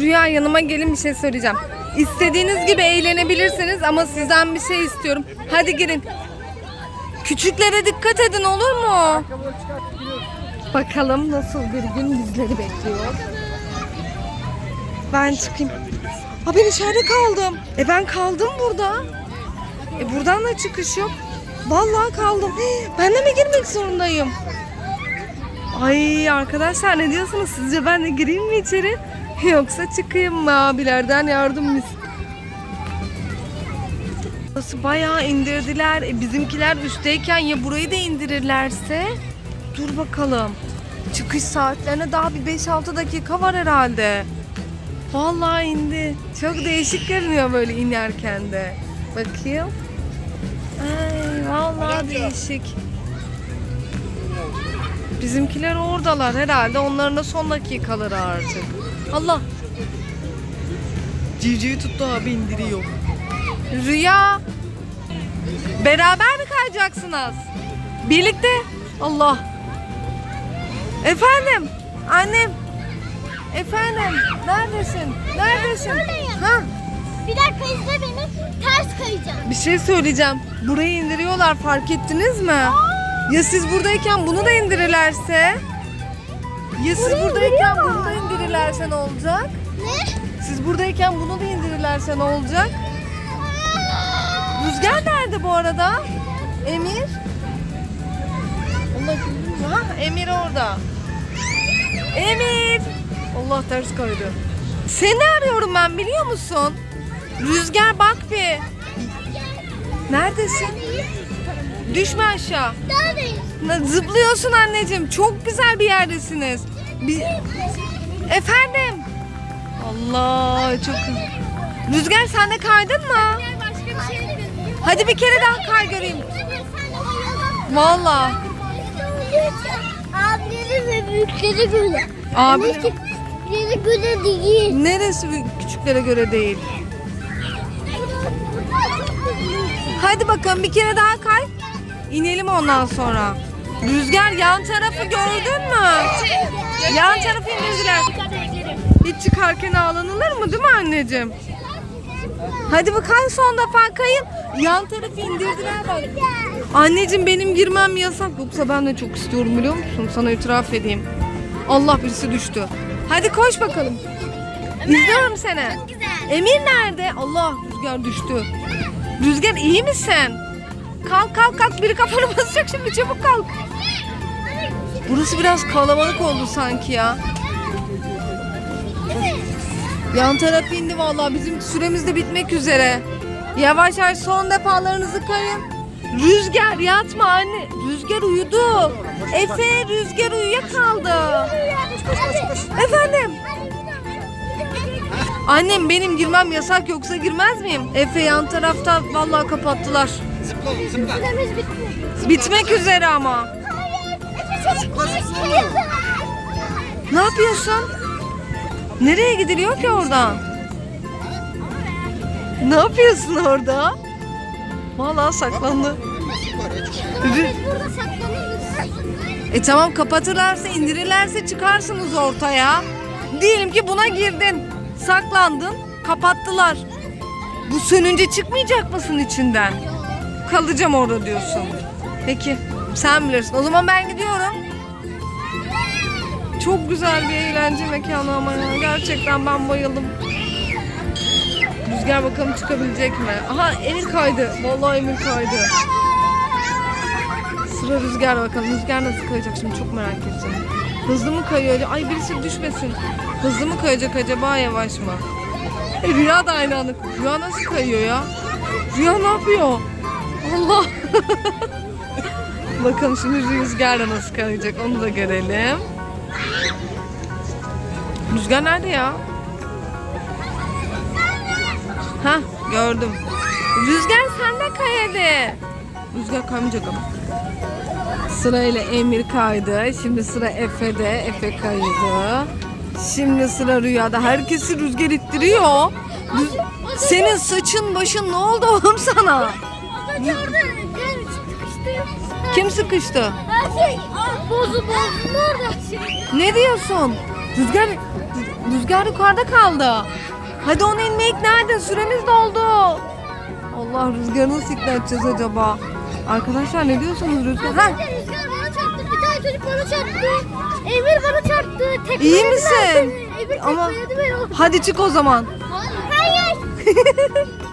Rüya yanıma gelin bir şey söyleyeceğim. İstediğiniz gibi eğlenebilirsiniz ama sizden bir şey istiyorum. Hadi girin. Küçüklere dikkat edin olur mu? Bakalım nasıl bir gün bizleri bekliyor. Ben çıkayım. Ha ben içeride kaldım. E ben kaldım burada. E buradan da çıkış yok. Vallahi kaldım. Ben de mi girmek zorundayım? Ay arkadaşlar ne diyorsunuz? Sizce ben de gireyim mi içeri? Yoksa çıkayım mı abilerden yardım mı? Burası bayağı indirdiler. E, bizimkiler üstteyken ya burayı da indirirlerse? Dur bakalım. Çıkış saatlerine daha bir 5-6 dakika var herhalde. Vallahi indi. Çok değişik görünüyor böyle inerken de. Bakayım. Ay vallahi değişik. Bizimkiler oradalar herhalde. Onların da son dakikaları artık. Allah. Civcivi tuttu abi indiriyor. Rüya. Beraber mi kayacaksınız? Birlikte. Allah. Efendim. Annem. Efendim. Neredesin? Neredesin? Ha? Bir dakika izle beni. Ters kayacağım. Bir şey söyleyeceğim. Burayı indiriyorlar fark ettiniz mi? Ya siz buradayken bunu da indirirlerse? Ya siz buradayken bunu da indirirlerse ne olacak? Ne? Siz buradayken bunu da indirirlerse ne olacak? Rüzgar nerede bu arada? Emir? Allah ha, Emir orada. Emir! Allah ters kaydı. Seni arıyorum ben biliyor musun? Rüzgar bak bir. Neredesin? Düşme aşağı. Zıplıyorsun anneciğim. Çok güzel bir yerdesiniz. Bir... Efendim? Allah çok... Rüzgar sen de kaydın mı? Başka bir şey edelim. Hadi bir kere daha kay göreyim. Valla. Abileri ve büyükleri göre. Abi Ama küçükleri göre değil. neresi küçüklere göre değil. Hadi bakalım bir kere daha kay. İnelim ondan sonra. Rüzgar yan tarafı gördün mü? Yan tarafı indirdiler. Hiç çıkarken ağlanılır mı değil mi anneciğim? Hadi kay son defa kayın. Yan tarafı indirdiler bak. Anneciğim benim girmem yasak. Yoksa ben de çok istiyorum biliyor musun? Sana itiraf edeyim. Allah birisi düştü. Hadi koş bakalım. İzliyorum seni. Emir nerede? Allah Rüzgar düştü. Rüzgar iyi misin? Kalk kalk kalk biri kafanı basacak şimdi çabuk kalk. Burası biraz kalabalık oldu sanki ya. Yan taraf indi vallahi bizim süremiz de bitmek üzere. Yavaş yavaş son defalarınızı kayın. Rüzgar yatma anne. Rüzgar uyudu. Efe Rüzgar uyuyakaldı. Efendim? Annem benim girmem yasak yoksa girmez miyim? Efe yan tarafta vallahi kapattılar. Süremiz bitti. Bitmek üzere ama. Ne yapıyorsun? Nereye gidiliyor ki oradan? Ne yapıyorsun orada? Vallahi saklandı. Burada. E tamam kapatırlarsa indirirlerse çıkarsınız ortaya. Diyelim ki buna girdin. Saklandın. Kapattılar. Bu sönünce çıkmayacak mısın içinden? Kalacağım orada diyorsun. Peki sen bilirsin. O zaman ben gidiyorum. Çok güzel bir eğlence mekanı ama ya. Gerçekten ben bayıldım. Rüzgar bakalım çıkabilecek mi? Aha Emir kaydı. Vallahi Emir kaydı. Sıra Rüzgar bakalım. Rüzgar nasıl kayacak şimdi çok merak ettim. Hızlı mı kayıyor? Ay birisi düşmesin. Hızlı mı kayacak acaba yavaş mı? E, Rüya da aynı anda. Rüya nasıl kayıyor ya? Rüya ne yapıyor? Allah. Bakalım şimdi Rüzgar da nasıl kayacak onu da görelim. Rüzgar nerede ya? Ha gördüm. Rüzgar sen de kay hadi. Rüzgar kaymayacak ama. Sırayla Emir kaydı. Şimdi sıra Efe'de. Efe kaydı. Şimdi sıra Rüya'da. Herkesi rüzgar ittiriyor. Senin saçın başın ne oldu oğlum sana? Kim sıkıştı? Şey bozu. Ne diyorsun? Rüzgar Rüzgar yukarıda kaldı. Hadi onu inmeye ikna edin. Süremiz doldu. Allah rüzgarı nasıl ikna edeceğiz acaba? Arkadaşlar ne diyorsunuz rüzgar? Ha, rüzgar bana çarptı. Bir tane çocuk bana çarptı. Emir bana çarptı. Tekmeledi İyi misin? Emir Ama- tekmeledi beni. hadi çık o zaman. Hayır.